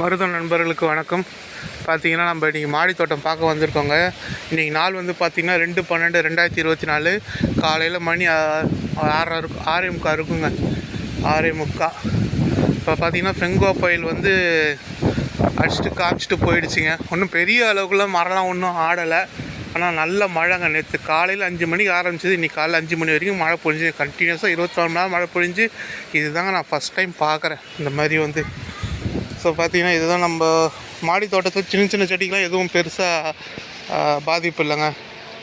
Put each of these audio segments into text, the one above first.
மருத நண்பர்களுக்கு வணக்கம். பார்த்தீங்கன்னா நம்ம இன்றைக்கி மாடி தோட்டம் பார்க்க வந்திருக்கோங்க. இன்றைக்கி நாள் வந்து பார்த்திங்கன்னா ரெண்டு பன்னெண்டு ரெண்டாயிரத்தி இருபத்தி நாலு. காலையில் மணி ஆறரை இருக்கும் ஆறே முக்கா இருக்குங்க. ஆறே முக்கா இப்போ பார்த்தீங்கன்னா ஃபெங்கோ புயல் வந்து அடிச்சுட்டு காமிச்சிட்டு போயிடுச்சுங்க. ஒன்றும் பெரிய அளவுக்குள்ள மரம்லாம் ஒன்றும் ஆடலை. ஆனால் நல்ல மழைங்க. நேற்று காலையில் அஞ்சு மணிக்கு ஆரம்பிச்சது. இன்றைக்கி காலையில் அஞ்சு மணி வரைக்கும் மழை பொழிஞ்சு கண்டினியூஸாக இருபத்தி நாலு மணி நேரம் மழை பொழிஞ்சு இதுதாங்க நான் ஃபஸ்ட் டைம் பார்க்குறேன். இந்த மாதிரி வந்து ஸோ பார்த்தீங்கன்னா இதுதான் நம்ம மாடி தோட்டத்தில் சின்ன சின்ன செடிக்கெலாம் எதுவும் பெருசாக பாதிப்பு இல்லைங்க.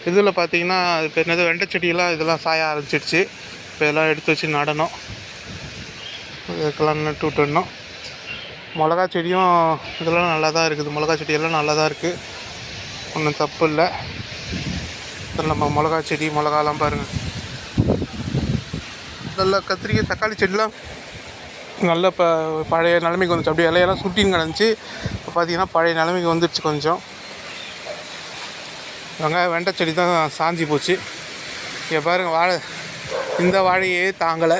இதில் பார்த்தீங்கன்னா இப்போ என்னது வெண்டை செடியெல்லாம் இதெல்லாம் சாய ஆரம்பிச்சிடுச்சு இப்போ இதெல்லாம் எடுத்து வச்சு நடணும். இதுக்கெல்லாம் நட்டு விட்டுடணும். மிளகா செடியும் இதெல்லாம் நல்லா தான் இருக்குது. மிளகா செடியெல்லாம் நல்லா தான் இருக்குது ஒன்றும் தப்பு இல்லை. நம்ம மிளகா செடி மிளகாலாம் பாருங்கள் நல்லா கத்திரிக்காய் தக்காளி செடிலாம் நல்ல இப்போ பழைய நிலைமைக்கு வந்துச்சு. அப்படியே இலையெல்லாம் சுட்டின்னு கிடந்துச்சு. இப்போ பார்த்தீங்கன்னா பழைய நிலைமைக்கு வந்துடுச்சு கொஞ்சம். வெங்காய வெண்டை செடி தான் சாஞ்சி போச்சு. இங்கே பாருங்கள் வாழை. இந்த வாழையே தாங்கலை.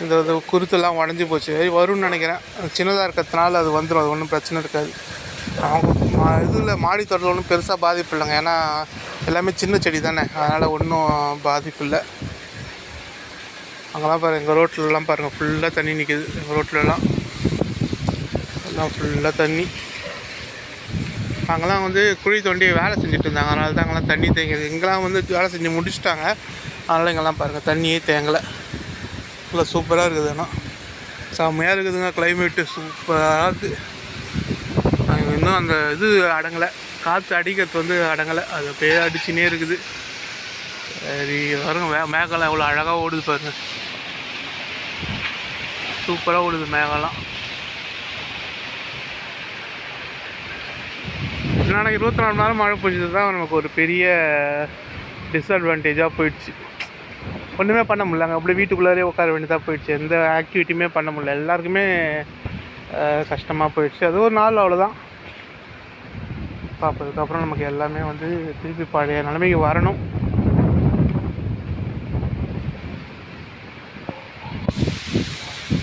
இந்த இது குருத்தெல்லாம் உடஞ்சி போச்சு. வரும்னு நினைக்கிறேன். சின்னதாக இருக்கிறதுனால அது வந்துடும் அது ஒன்றும் பிரச்சனை இருக்காது. அவங்க இதில் மாடி தோட்டத்தில் ஒன்றும் பெருசாக பாதிப்பு இல்லைங்க. ஏன்னா எல்லாமே சின்ன செடி தானே. அதனால் ஒன்றும் பாதிப்பு இல்லை. அங்கெல்லாம் பாருங்கள் எங்கள் ரோட்லலாம் பாருங்கள் ஃபுல்லாக தண்ணி நிற்கிது எங்கள் ரோட்லலாம் எல்லாம் ஃபுல்லாக தண்ணி. அங்கெல்லாம் வந்து குழி தோண்டி வேலை செஞ்சுட்டு இருந்தாங்க. அதனால தான் அங்கெல்லாம் தண்ணி தேங்குது இங்கெல்லாம் வந்து வேலை செஞ்சு முடிச்சுட்டாங்க. அதனால் இங்கெல்லாம் பாருங்கள் தண்ணியே தேங்கலை. நல்லா சூப்பராக இருக்குது ஆனால் செம்மையாக இருக்குதுங்க கிளைமேட்டு சூப்பராக இருக்குது இன்னும் அந்த இது அடங்கலை. காற்று அடிக்கிறது வந்து அடங்கலை. அது அப்படியே அடிச்சுனே இருக்குது. சரி பாருங்க மே மேகலாம் எவ்வளோ அழகாக ஓடுது பாருங்க. சூப்பராக ஓடுது மேகம்லாம் என்னன்னா இருபத்தி நாலு மணி நேரம் மழை பெஞ்சது தான் நமக்கு ஒரு பெரிய டிஸ்அட்வான்டேஜாக போயிடுச்சு. ஒன்றுமே பண்ண முடியலங்க அப்படியே வீட்டுக்குள்ளாரே உட்கார வேண்டியதாக போயிடுச்சு. எந்த ஆக்டிவிட்டியுமே பண்ண முடியல. எல்லாருக்குமே கஷ்டமாக போயிடுச்சு. அது ஒரு நாள் அவ்வளோதான் பார்ப்பதுக்கப்புறம் நமக்கு எல்லாமே வந்து திருப்பி பழைய நிலைமைக்கு வரணும்.